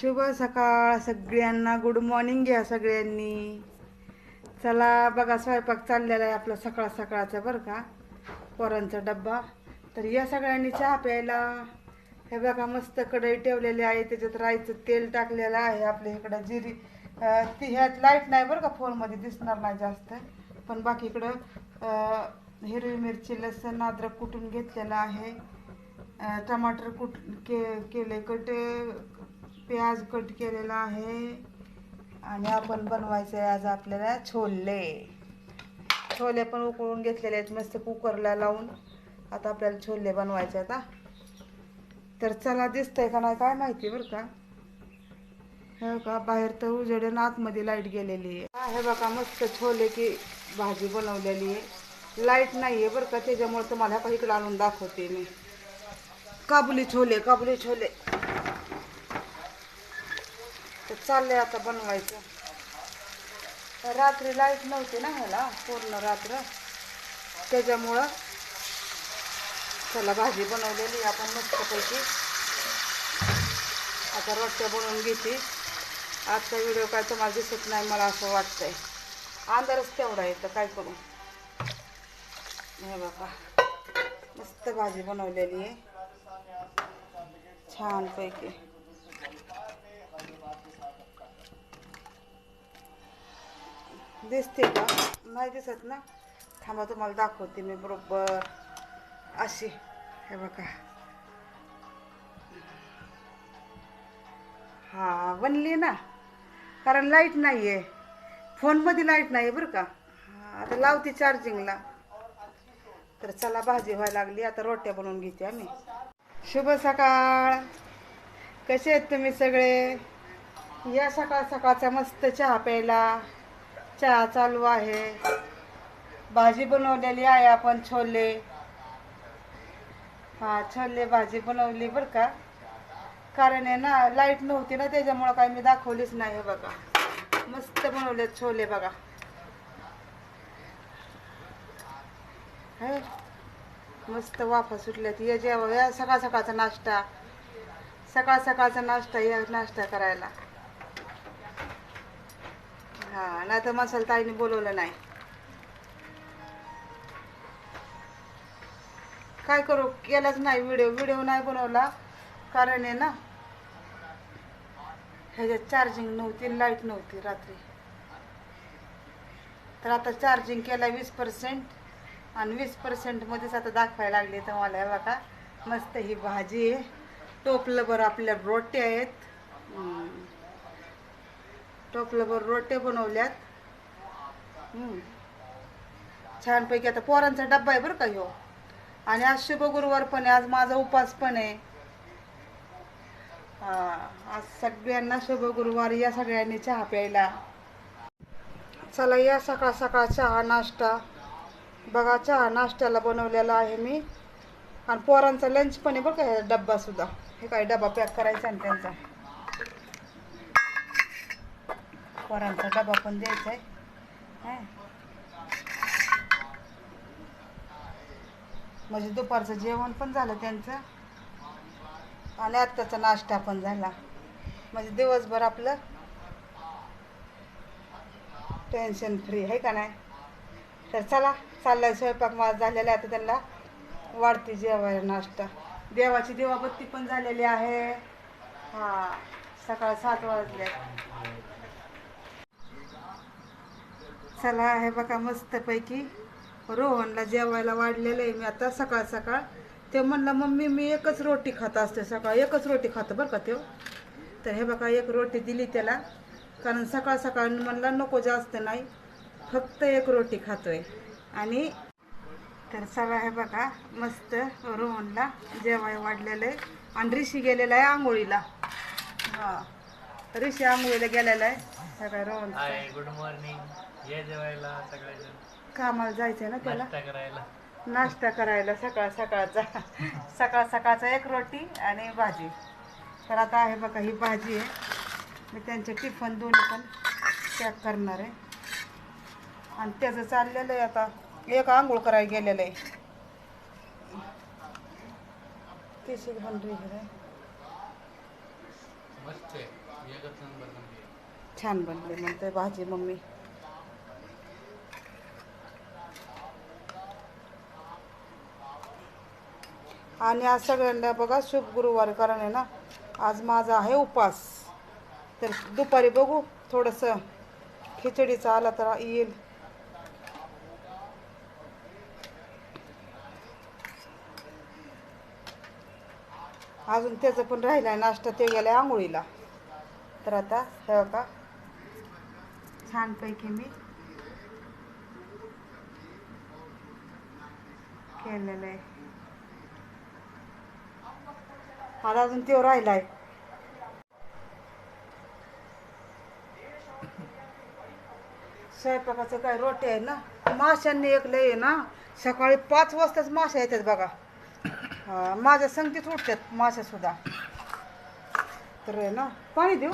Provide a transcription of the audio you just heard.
शुभ सकाळ सगळ्यांना. गुड मॉर्निंग घ्या सगळ्यांनी. चला बघा स्वयंपाक चाललेला आहे आपला सकाळ सकाळचा बरं का. पोरांचा डब्बा. तर या सगळ्यांनी चहा प्यायला. हे बघा मस्त कढई ठेवलेली आहे. त्याच्यात राईचं तेल टाकलेलं आहे. आपल्या इकडं जिरी ती ह्यात लाइट नाही बरं का फोनमध्ये दिसणार नाही जास्त. पण बाकी इकडं हिरवी मिरची लसण अद्रक कुटून घेतलेलं आहे. टमाटर कुट के केले कट प्याज कट केलेला आहे. आणि आपण बनवायचं आहे आज आपल्याला छोले. छोले पण उकळून घेतलेले आहेत मस्त कुकरला लावून. आता आपल्याला छोले बनवायचे आहेत तर चला दिसतंय का नाही काय माहिती बरं का? हे का बाहेर तर उजेड आतमध्ये लाइट गेलेली आहे. हे बघा मस्त छोले की भाजी बनवलेली आहे. लाइट नाही आहे बरं का त्याच्यामुळे तुम्हाला ह्या इकडे आणून दाखवते मी. काबुली छोले काबुली छोले. चाललंय आता बनवायचं. तर रात्री लाइट नव्हती ना ह्याला पूर्ण रात्र. त्याच्यामुळं चला भाजी बनवलेली आपण मस्तपैकी. आता रोट्या बनवून घेते. आजचा व्हिडिओ काय तुम्हाला दिसत नाही मला असं वाटतंय. अंधारच तेवढा येतं काय करू? हे बाबा मस्त भाजी बनवलेली आहे. छानपैकी. दिसते का? नाही दिसत ना? थांबा तुम्हाला दाखवते मी बरोबर. अशी हे बघा. हा बनली ना? कारण लाइट नाही आहे फोनमध्ये लाइट नाही आहे बरं का? आता लावते चार्जिंगला तर चला भाजी व्हायला लागली. आता रोट्या बनवून घेते आम्ही. शुभ सकाळ. कसे आहेत तुम्ही सगळे? या सकाळ सकाळचा मस्त चहा प्यायला. चहा चालू आहे. भाजी बनवलेली आहे आपण छोले. हा छोले भाजी बनवली बरं का? कारण आहे ना लाइट नव्हती ना त्याच्यामुळं काही मी दाखवलीच नाही हे बघा. मस्त बनवले छोले बघा. हे मस्त वाफा सुटल्यात. या जेव्हा या सकाळ सकाळचा नाश्ता. सकाळ सकाळचा नाश्ता या नाश्ता करायला. हा नाही तर मसाला ताईने बोलवलं नाही. काय करू केलाच नाही व्हिडिओ व्हिडिओ नाही बनवला कारण आहे ना ह्याच्यात चार्जिंग नव्हती लाइट नव्हती रात्री. तर आता चार्जिंग केला वीस पर्सेंट आणि वीस पर्सेंटमध्येच आता दाखवायला लागले तर मला हे बघा. मस्त ही भाजी आहे. टोपलं बरं आपल्या रोटे आहेत. टोपलंभर रोटे बनवल्यात. छानपैकी आता पोरांचा डब्बा आहे बरं का ह्यो. आणि आज शुभ गुरुवार पण आहे आज माझा उपास पण आहे. आज सगळ्यांना शुभ गुरुवार या सगळ्यांनी चहा प्यायला. चला या सकाळ सकाळ चहा नाश्ता. बघा चहा नाश्त्याला बनवलेला आहे मी. आणि पोरांचा लंच पण आहे बघा का डब्बा सुद्धा. हे काय डबा पॅक करायचा आणि त्यांचा. पोरांचा डबा पण द्यायचा आहे म्हणजे दुपारचं जेवण पण झालं त्यांचं. आणि आत्ताचा नाश्ता पण झाला. म्हणजे दिवसभर आपलं टेन्शन फ्री आहे का नाही? तर चला चाललाय स्वयंपाक माझा झालेला आहे आता त्यांना वाढते जेवायला नाश्ता. देवाची देवाबत्ती पण झालेली आहे. हा सकाळ सात वाजले. चला हे बघा मस्तपैकी. रोहनला जेवायला वाढलेलं आहे मी आता सकाळ सकाळ. ते म्हणलं मम्मी मी एकच रोटी खात असते सकाळ एकच रोटी खातो बरं का तो तर हे बघा एक रोटी दिली त्याला. कारण सकाळ सकाळ म्हणलं नको जास्त नाही फक्त एक रोटी खातोय. आणि तर चला हे बघा मस्त रोहनला जेवाय वाढलेलं आहे. आणि ऋषी गेलेला आहे आंघोळीला. हां. ऋषी आंघोळीला गेलेला आहे. सगळं रोहन हाय गुड मॉर्निंग ये जेवायला सगळ्याजण. कामाला जायचं ना त्याला? नाश्ता करायला. नाश्ता करायला. सकाळ सकाळचा. सकाळ सकाळचा एक रोटी आणि भाजी. तर आता आहे बघा ही भाजी आहे. मी त्यांचे टिफन दोन्ही पण पॅक करणार आहे. आणि त्याचं चाललेलं आहे आता. एक आंघोळ करायला गेलेलं आहे. ते शिकवण रे मस्त मस्त आहे. छान बनले. म्हणते भाजी मम्मी. आणि आज सगळ्यांना बघा शुभ गुरुवार कारण आहे ना आज माझा आहे उपास. तर दुपारी बघू थोडंसं खिचडीचा आला तर येईल. अजून त्याचं पण राहिलं आहे नाश्ता ते गेलं आंघोळीला. तर आता हे बघा. छानपैकी मी केलेलं आहे. मला अजून तो राहिलाय. स्वयंपाकाचं काय रोटी आहे ना? माशांनी एक लय आहे ना? सकाळी पाच वाजताच माशा येतात बघा. माझ्या संगतीत उठतात माशा सुद्धा तर ना पाणी देऊ?